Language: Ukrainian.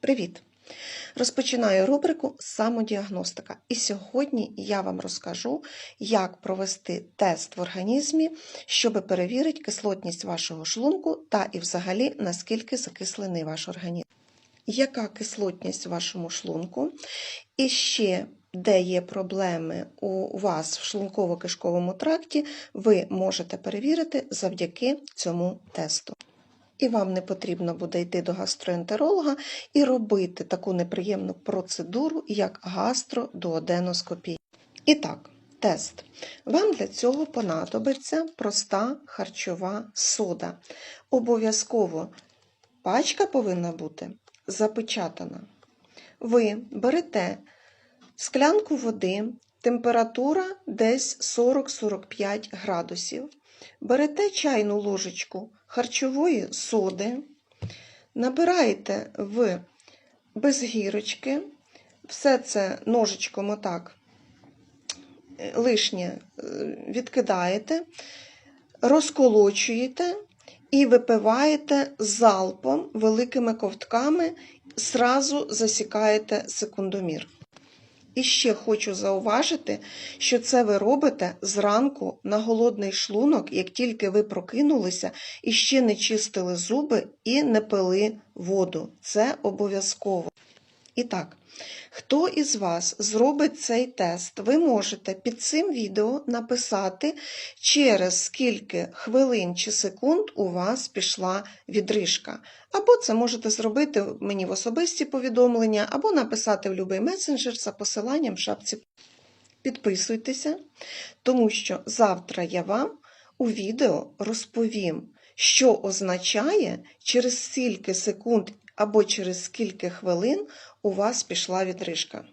Привіт! Розпочинаю рубрику Самодіагностика. І сьогодні я вам розкажу, як провести тест в організмі, щоб перевірити кислотність вашого шлунку та і взагалі наскільки закислений ваш організм. Яка кислотність в вашому шлунку? І ще де є проблеми у вас в шлунково-кишковому тракті, ви можете перевірити завдяки цьому тесту. І вам не потрібно буде йти до гастроентеролога і робити таку неприємну процедуру, як гастродуоденоскопія. І так, тест. Вам для цього понадобиться проста харчова сода. Обов'язково пачка повинна бути запечатана. Ви берете склянку води, температура десь 40-45 градусів. Берете чайну ложечку харчової соди, набираєте в без гірочки, все це ножичком отак е, лишнє е, відкидаєте, розколочуєте і випиваєте залпом великими ковтками, зразу засікаєте секундомір. І ще хочу зауважити, що це ви робите зранку на голодний шлунок, як тільки ви прокинулися і ще не чистили зуби і не пили воду. Це обов'язково. І так, хто із вас зробить цей тест, ви можете під цим відео написати, через скільки хвилин чи секунд у вас пішла відрижка. Або це можете зробити мені в особисті повідомлення, або написати в будь-який месенджер за посиланням в шапці. Підписуйтеся, тому що завтра я вам у відео розповім, що означає, через скільки секунд або через скільки хвилин у вас пішла відрижка.